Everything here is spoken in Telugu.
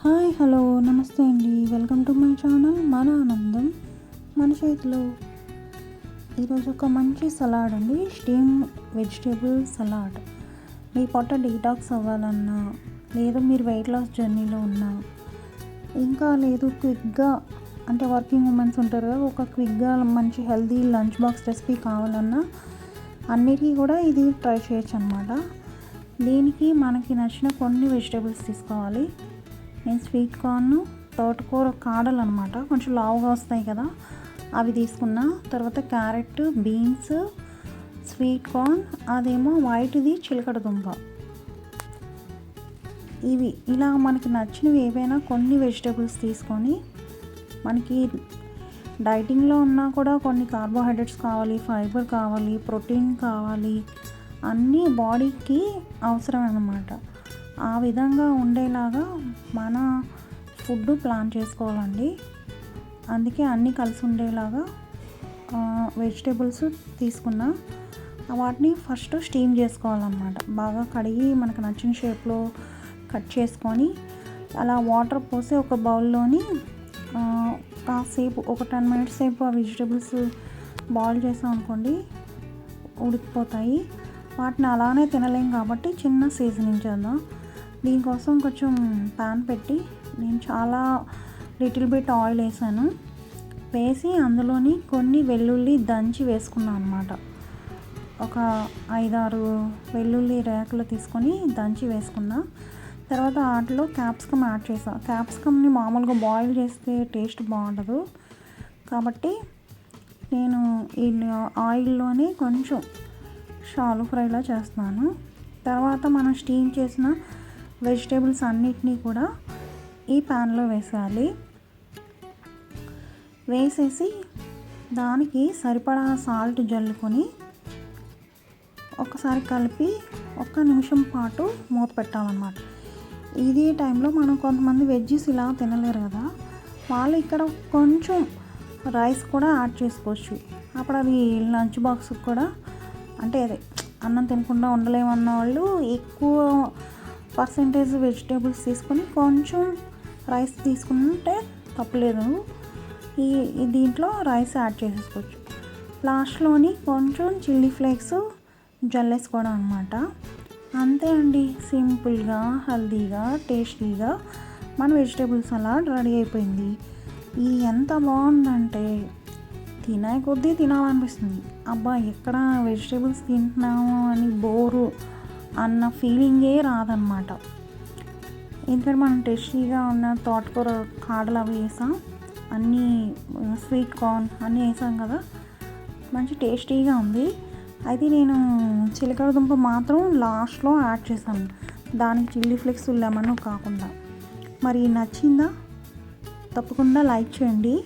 హాయ్ హలో నమస్తే అండి. వెల్కమ్ టు మై ఛానల్ మన ఆనందం. మన చేతిలో ఈరోజు ఒక మంచి సలాడ్ అండి. Steam vegetable salad. మీ పొట్ట డీటాక్స్ అవ్వాలన్నా లేదు మీరు వెయిట్ లాస్ జర్నీలో ఉన్నా ఇంకా లేదు క్విక్గా అంటే వర్కింగ్ ఉమెన్స్ ఉంటారు కదా ఒక క్విక్గా మంచి హెల్తీ లంచ్ బాక్స్ రెసిపీ కావాలన్నా అన్నిటికీ కూడా ఇది ట్రై చేయొచ్చు అనమాట దీనికి మనకి నచ్చిన కొన్ని వెజిటేబుల్స్ తీసుకోవాలి. నేను స్వీట్ కార్న్ తోటకూర కాడలు అనమాట కొంచెం లావుగా వస్తాయి కదా. అవి తీసుకున్నా. తర్వాత క్యారెట్ బీన్స్ స్వీట్ కార్న్ అదేమో వైట్ది చిలకడ దుంప. ఇవి ఇలా మనకి నచ్చినవి ఏవైనా కొన్ని వెజిటేబుల్స్ తీసుకొని మనకి డైటింగ్లో ఉన్నా కూడా కొన్ని కార్బోహైడ్రేట్స్ కావాలి ఫైబర్ కావాలి ప్రోటీన్ కావాలి అన్నీ బాడీకి అవసరం అన్నమాట ఆ విధంగా ఉండేలాగా మన ఫుడ్ ప్లాన్ చేసుకోవాలండి. అందుకే అన్నీ కలిసి ఉండేలాగా వెజిటేబుల్స్ తీసుకున్నా వాటిని ఫస్ట్ స్టీమ్ చేసుకోవాలన్నమాట. బాగా కడిగి మనకు నచ్చిన షేప్లో కట్ చేసుకొని అలా వాటర్ పోసి ఒక బౌల్లోని కాసేపు ఒక టెన్ మినిట్స్ సేపు ఆ వెజిటేబుల్స్ బాయిల్ చేసాం అనుకోండి ఉడికిపోతాయి. వాటిని అలానే తినలేం కాబట్టి చిన్న సీజనింగ్ చేద్దాం. దీనికోసం కొంచెం పాన్ పెట్టి నేను చాలా లిటిల్ బిట్ ఆయిల్ వేసాను. వేసి అందులోని కొన్ని వెల్లుల్లి దంచి వేసుకున్నాను అనమాట ఒక ఐదారు వెల్లుల్లి రేకులు తీసుకొని దంచి వేసుకున్నా. తర్వాత వాటిలో క్యాప్సికమ్ యాడ్ చేసా. క్యాప్సికమ్ని మామూలుగా బాయిల్ చేస్తే టేస్ట్ బాగుండదు. కాబట్టి నేను ఈ ఆయిల్లోనే కొంచెం షాలు ఫ్రైలా చేస్తున్నాను. తర్వాత మనం స్టీమ్ చేసిన వెజిటేబుల్స్ అన్నిటినీ కూడా ఈ ప్యాన్లో వేసేయాలి. వేసేసి దానికి సరిపడా సాల్ట్ జల్లుకొని ఒకసారి కలిపి ఒక్క నిమిషం పాటు మూత పెట్టాలన్నమాట. ఇది టైంలో మనం కొంతమంది వెజ్జెస్ ఇలా తినలేరు కదా వాళ్ళు ఇక్కడ కొంచెం రైస్ కూడా యాడ్ చేసుకోవచ్చు. అప్పుడు అది లంచ్ బాక్స్ కూడా అంటే అదే అన్నం తినకుండా ఉండలేమన్న వాళ్ళు ఎక్కువ పర్సంటేజ్ వెజిటేబుల్స్ తీసుకొని కొంచెం రైస్ తీసుకుంటే తప్పలేదు. ఈ దీంట్లో రైస్ యాడ్ చేసేసుకోవచ్చు. లాస్ట్లోని కొంచెం చిల్లీ ఫ్లేక్స్ జల్లేసుకోవడం అనమాట అంతే అండి. సింపుల్గా హెల్దీగా టేస్టీగా మన వెజిటేబుల్ సలాడ్ రెడీ అయిపోయింది. ఈ ఎంత బాగుందంటే తినే కొద్దీ తినాలనిపిస్తుంది. అబ్బా ఎక్కడ వెజిటేబుల్స్ తింటున్నాము అని బోరు. అన్న ఫీలింగే రాదనమాట ఎందుకంటే మనం టేస్టీగా ఉన్న తోటకూర కాడలు అవి వేసాం. అన్నీ స్వీట్ కార్న్ అన్నీ వేసాం కదా. మంచి టేస్టీగా ఉంది. అయితే నేను చిలకడ దుంప మాత్రం లాస్ట్లో యాడ్ చేశాను. దానికి చిల్లీ ఫ్లేక్స్ లెమన్ కాకుండా. మరి నచ్చిందా? తప్పకుండా లైక్ చేయండి.